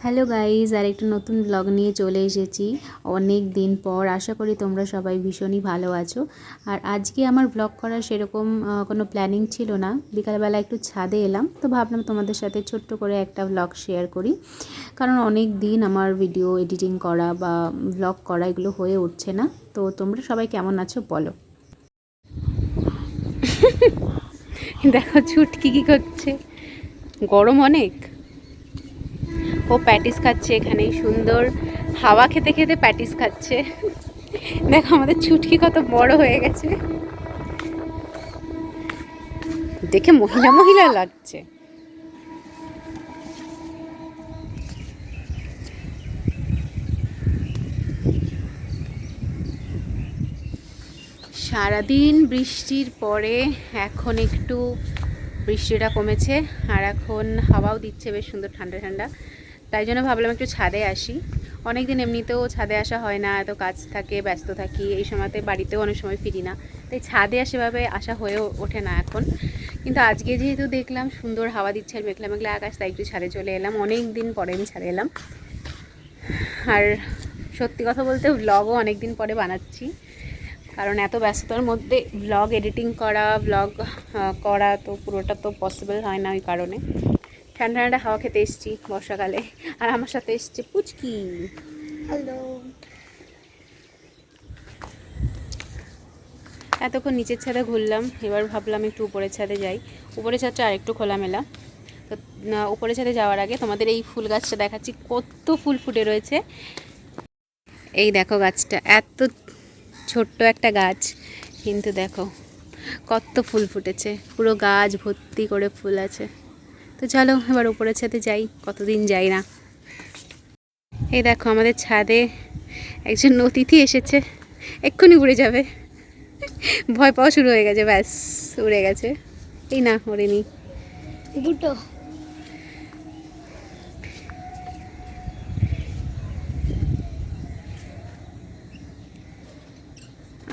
Hello guys আর একটা নতুন blog নিয়ে চলে এসেছি। অনেক দিন পর, আশা করি তোমরা সবাই ভীষণই ভালো আছো। আর আজকে আমার ব্লগ করার সেরকম কোনো প্ল্যানিং ছিল না। বিকালবেলা একটু ছাদে এলাম, তো ভাবলাম তোমাদের সাথে ছোট্ট করে একটা ব্লগ শেয়ার করি। কারণ অনেক দিন আমার ভিডিও এডিটিং করা বা ব্লগ করা এগুলো হয়ে উঠছে না। তো তোমরা সবাই কেমন আছো বলো। দেখো, ছুটকি কি করছে? গরম অনেক? ও প্যাটিস খাচ্ছে এখানে সুন্দর হাওয়া খেতে খেতে প্যাটিস খাচ্ছে। দেখো, আমাদের ছুটকি কত বড় হয়ে গেছে। দেখে মহিলা মহিলা লাগছে। সারাদিন বৃষ্টির পরে এখন একটু বৃষ্টিটা কমেছে, আর এখন হাওয়াও দিচ্ছে, বেশ সুন্দর ঠান্ডা ঠান্ডা। তাই জন্য ভাবলাম একটু ছাদে আসি। অনেক দিন এমনিতেও ছাদে আসা হয় না, এত কাজ থাকে, ব্যস্ত থাকি, এই সময়তে বাড়িতেও অনেক সময় ফিরি না। তাই ছাদে সেভাবে আসা হয়ে ওঠে না এখন। কিন্তু আজকে যেহেতু দেখলাম সুন্দর হাওয়া দিচ্ছে আর মেঘলা মেঘলা আকাশ, তাই একটু ছাদে চলে এলাম। অনেক দিন পরে আমি ছাদে এলাম। আর সত্যি কথা বলতে ব্লগও অনেক দিন পরে বানাচ্ছি। কারণ এত ব্যস্ততার মধ্যে ব্লগ এডিটিং করা ব্লগ করা তো পুরোটা তো পসিবল হয় না ওই কারণে। ঠান্ডা ঠান্ডা হাওয়া খেতে এসেছি বর্ষাকালে। আর আমার সাথে এসছে পুচকি। হ্যালো এতক্ষণ নিচের ছাদে ঘুরলাম এবার ভাবলাম একটু উপরের ছাদে যাই। উপরের ছাদটা আরেকটু খোলামেলা। তো না, উপরের ছাদে যাওয়ার আগে তোমাদের এই ফুল গাছটা দেখাচ্ছি কত ফুল ফুটে রয়েছে। এই দেখো গাছটা এত ছোট্ট একটা গাছ। কিন্তু দেখো কত ফুল ফুটেছে। পুরো গাছ ভর্তি করে ফুল আছে। তো চলো এবার উপরের ছাদে যাই কতদিন যাই না। এই দেখো আমাদের ছাদে একজন অতিথি এসেছে এক্ষুনি উড়ে যাবে। ভয় পাওয়া শুরু হয়ে গেছে ব্যাস উড়ে গেছে। এই না ওড়েনি দুটো।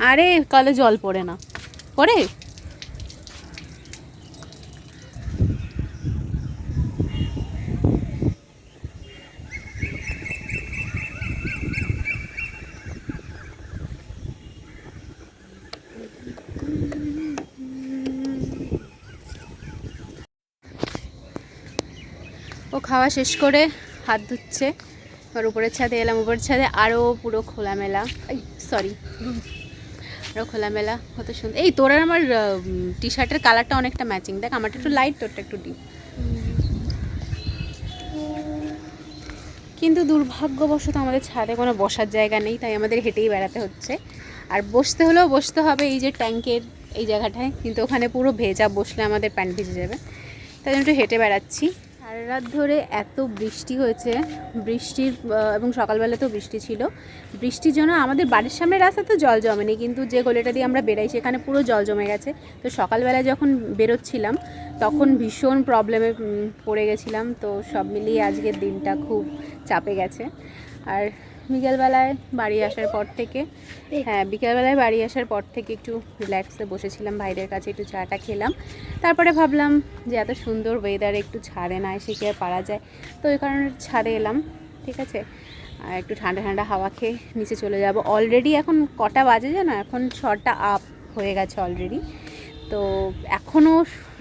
আরে কলে জল পড়ে না। পড়ে? ও খাওয়া শেষ করে হাত ধুচ্ছে। আর উপরের ছাদে এলাম, উপরের ছাদে আরও পুরো খোলামেলা। সরি আরও খোলামেলা, কত সুন্দর এই তোর আমার টি শার্টের কালারটা অনেকটা ম্যাচিং দেখ, আমারটা একটু লাইট তোরটা একটু ডিপ কিন্তু দুর্ভাগ্যবশত আমাদের ছাদে কোনো বসার জায়গা নেই, তাই আমাদের হেঁটেই বেড়াতে হচ্ছে। আর বসতে হলেও বসতে হবে এই যে ট্যাঙ্কের এই জায়গাটায়, কিন্তু ওখানে পুরো ভেজা বসলে আমাদের প্যান্ট ভিজে যাবে। তাই জন্য একটু হেঁটে বেড়াচ্ছি। সারা রাত ধরে এত বৃষ্টি হয়েছে। বৃষ্টির এবং সকালবেলাতেও বৃষ্টি ছিল। বৃষ্টির জন্য আমাদের বাড়ির সামনে রাস্তা তো জল জমেনি, কিন্তু যে গলিটা দিয়ে আমরা বেরাই সেখানে পুরো জল জমে গেছে। তো সকালবেলা যখন বেরোচ্ছিলাম, তখন ভীষণ প্রবলেমে পড়ে গেছিলাম। তো সব মিলিয়ে আজকের দিনটা খুব চাপে গেছে। আর বিকেলবেলায় বাড়ি আসার পর থেকে হ্যাঁ বিকেলবেলায় বাড়ি আসার পর থেকে একটু রিল্যাক্সে বসেছিলাম ভাইদের কাছে একটু চাটা খেলাম। তারপরে ভাবলাম যে এত সুন্দর ওয়েদারে একটু ছাড়ে না এসে কি আর পারা যায়? তো ওই কারণে ছাড়ে এলাম ঠিক আছে? আর একটু ঠান্ডা ঠান্ডা হাওয়া খেয়ে নিচে চলে যাব। অলরেডি এখন কটা বাজে জানো? এখন ছটা আপ হয়ে গেছে অলরেডি তো এখনও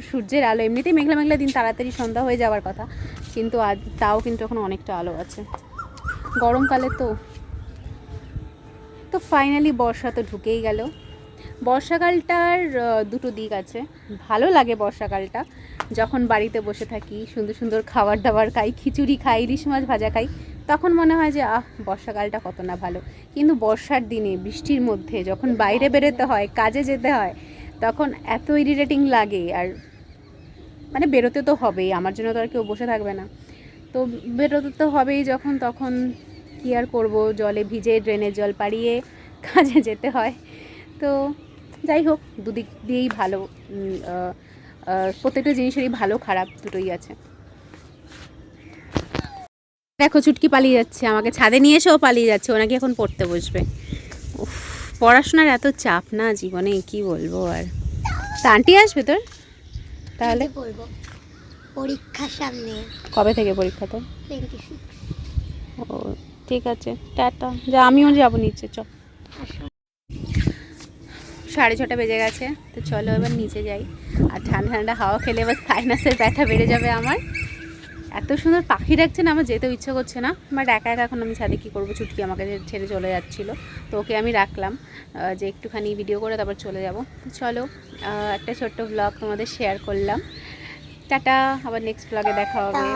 সূর্যের আলো এমনিতেই মেঘলা মেঘলা দিন তাড়াতাড়ি সন্ধ্যা হয়ে যাওয়ার কথা। কিন্তু আজ তাও কিন্তু এখন অনেকটা আলো আছে। গরমকালে তো। তো ফাইনালি বর্ষা তো ঢুকেই গেল। বর্ষাকালটার দুটো দিক আছে। ভালো লাগে বর্ষাকালটা। যখন বাড়িতে বসে থাকি, সুন্দর সুন্দর খাবার দাবার খাই, খিচুড়ি খাই, ইলিশ মাছ ভাজা খাই, তখন মনে হয় যে, আহ, বর্ষাকালটা কত না ভালো। কিন্তু বর্ষার দিনে, বৃষ্টির মধ্যে যখন বাইরে বেরোতে হয়, কাজে যেতে হয়, তখন এত ইরিটেটিং লাগে। আর মানে বেরোতে তো হবেই, আমার জন্য তো আর কেউ বসে থাকবে না। তো বেরোতে তো হবেই যখন, তখন কী আর করব? জলে ভিজে ড্রেনের জল পাড়িয়ে কাজে যেতে হয়। তো যাই হোক, দুদিক দিয়েই ভালো প্রত্যেকটা জিনিসেরই ভালো, খারাপ দুটোই আছে। দেখো, চুটকি পালিয়ে যাচ্ছে, আমাকে ছাদে নিয়ে এসেও পালিয়ে যাচ্ছে, ও নাকি এখন পড়তে বসবে। পড়াশোনার এত চাপ না জীবনে, কি বলব আর। তা আন্টি আসবে তোর? তাহলে? বলব। পরীক্ষার সামনে। কবে থেকে পরীক্ষা তো ও ঠিক আছে টাটা। যা আমিও যাব নিচে চ। সাড়ে ছটা বেজে গেছে তো চলো এবার নিচে যাই। আর ঠান্ডা ঠান্ডা হাওয়া খেলে এবার সাইনাসের ব্যথা বেড়ে যাবে আমার। এত সুন্দর পাখি ডাকছে না আমার যেতেও ইচ্ছে করছে না। বাট একা একা এখন আমি ছাদে কী করব? ছুটকি আমাকে ছেড়ে চলে যাচ্ছিল। তো ওকে আমি রাখলাম যে একটুখানি ভিডিও করে তারপর চলে যাব। চলো একটা ছোট্ট ব্লগ তোমাদের শেয়ার করলাম। টাটা আবার নেক্সট ব্লগে দেখা হবে।